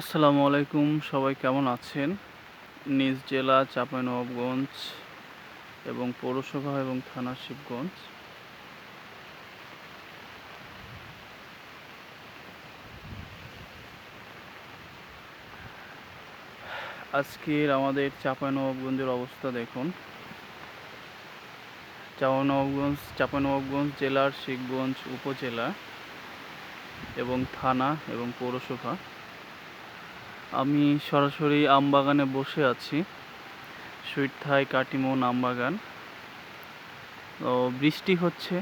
আসসালামু আলাইকুম, সবাই কেমন আছেন? নিজ জেলা চাঁপাইনবাবগঞ্জ এবং পৌরসভা এবং থানা শিবগঞ্জ। আজকের আমাদের চাঁপাইনবাবগঞ্জের অবস্থা দেখুন। চাঁপাইনবাবগঞ্জ চাঁপাইনবাবগঞ্জ জেলার শিবগঞ্জ উপজেলা এবং থানা এবং পৌরসভা। আমি সরাসরি আম বাগানে বসে আছি। সুইট থাই কাটিমন আমবাগান। তো বৃষ্টি হচ্ছে,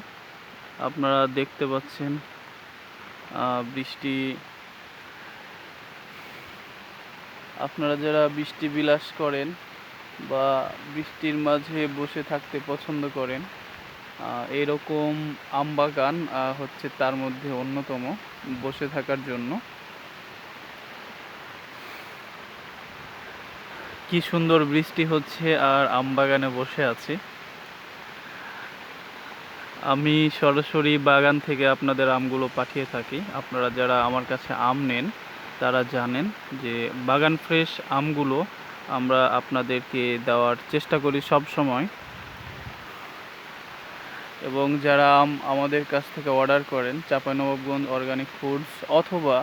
আপনারা দেখতে পাচ্ছেন বৃষ্টি। আপনারা যারা বৃষ্টি বিলাস করেন বা বৃষ্টির মাঝে বসে থাকতে পছন্দ করেন এরকম আম বাগান হচ্ছে তার মধ্যে অন্যতম বসে থাকার জন্য। কি সুন্দর বৃষ্টি হচ্ছে আর আমবাগানে বসে আছি। আমি সরাসরি বাগান থেকে আপনাদের আমগুলো পাঠিয়ে থাকি। আপনারা যারা আমার কাছে আম নেন, তারা জানেন যে বাগান ফ্রেশ আমগুলো আমরা আপনাদেরকে দেওয়ার চেষ্টা করি সব সময়। এবং যারা আম আমাদের কাছ থেকে অর্ডার করেন, চাঁপাইনবাবগঞ্জ অর্গানিক ফুডস অথবা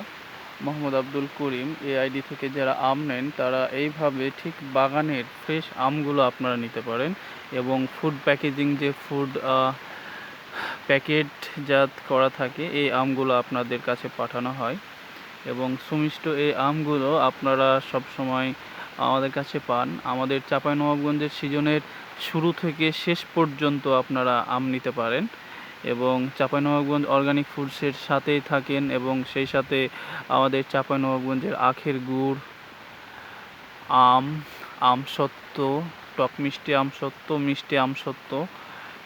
মোহাম্মদ আব্দুল করিম এই আইডি থেকে যারা আম নেন, তারা এইভাবে ঠিক বাগানের ফ্রেশ আমগুলো আপনারা নিতে পারেন এবং ফুড প্যাকেজিং যে ফুড প্যাকেটজাত করা থাকে, এই আমগুলো আপনাদের কাছে পাঠানো হয় এবং সুমিষ্ট এই আমগুলো আপনারা সব সময় আমাদের কাছে পান। আমাদের চাঁপাইনবাবগঞ্জের সিজনের শুরু থেকে শেষ পর্যন্ত আপনারা আম নিতে পারেন। এবং চাঁপাইনবাবগঞ্জ অর্গানিক ফুডসের সাথেই থাকেন এবং সেই সাথে আমাদের চাঁপাইনবাবগঞ্জের আখের গুড়, আম আম সত্য টক মিষ্টি আম সত্য মিষ্টি আমসত্ব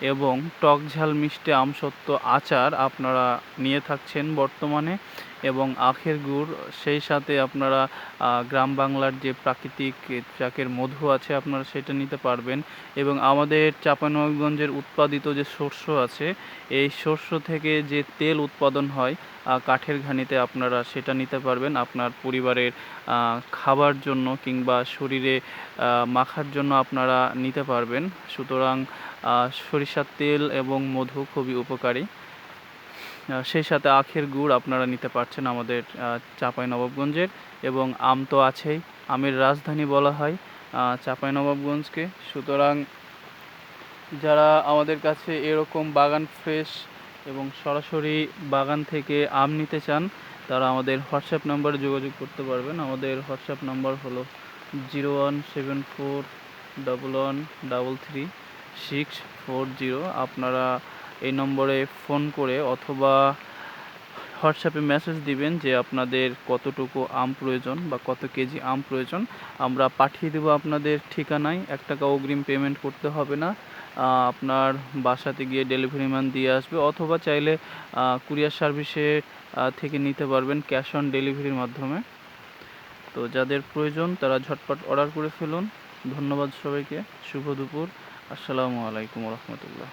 এবং টক ঝাল মিষ্টি আম সত্য আচার আপনারা নিয়ে থাকছেন বর্তমানে। এবং আখের গুড়, সেই সাথে আপনারা গ্রাম বাংলার যে প্রাকৃতিক চাকের মধু আছে, আপনারা সেটা নিতে পারবেন। এবং আমাদের চাঁপাইনবাবগঞ্জের উৎপাদিত যে শস্য আছে, এই শস্য থেকে যে তেল উৎপাদন হয় কাঠের ঘানিতে আপনারা সেটা নিতে পারবেন আপনার পরিবারের খাবার জন্য কিংবা শরীরে মাখার জন্য আপনারা নিতে পারবেন। সুতরাং সরিষার তেল এবং মধু খুবই উপকারী। সেই সাথে আখের গুড় আপনারা নিতে পারছেন আমাদের চাঁপাই নবাবগঞ্জের এবং আম তো আছেই। আমের রাজধানী বলা হয় চাঁপাই নবাবগঞ্জকে সুতরাং যারা আমাদের কাছে এরকম বাগান ফ্রেশ এবং সরাসরি বাগান থেকে আম নিতে চান, তারা আমাদের হোয়াটসঅ্যাপ নাম্বারে যোগাযোগ করতে পারবেন। আমাদের হোয়াটসঅ্যাপ নাম্বার হলো zero one seven four double one double three six four zero. আপনারা এই নম্বরে ফোন করে অথবা হোয়াটসঅ্যাপে মেসেজ দিবেন যে আপনাদের কতটুকু আম প্রয়োজন বা কত কেজি আম প্রয়োজন। আমরা পাঠিয়ে দেবো আপনাদের ঠিকানায়। এক টাকা অগ্রিম পেমেন্ট করতে হবে না। আপনার বাসাতে গিয়ে ডেলিভারি ম্যান দিয়ে আসবে অথবা চাইলে কুরিয়ার সার্ভিসে থেকে নিতে পারবেন ক্যাশ অন ডেলিভারির মাধ্যমে। তো যাদের প্রয়োজন তারা ঝটপট অর্ডার করে ফেলুন। ধন্যবাদ সবাইকে। শুভ দুপুর। আসসালামু আলাইকুম রহমতুল্লাহ।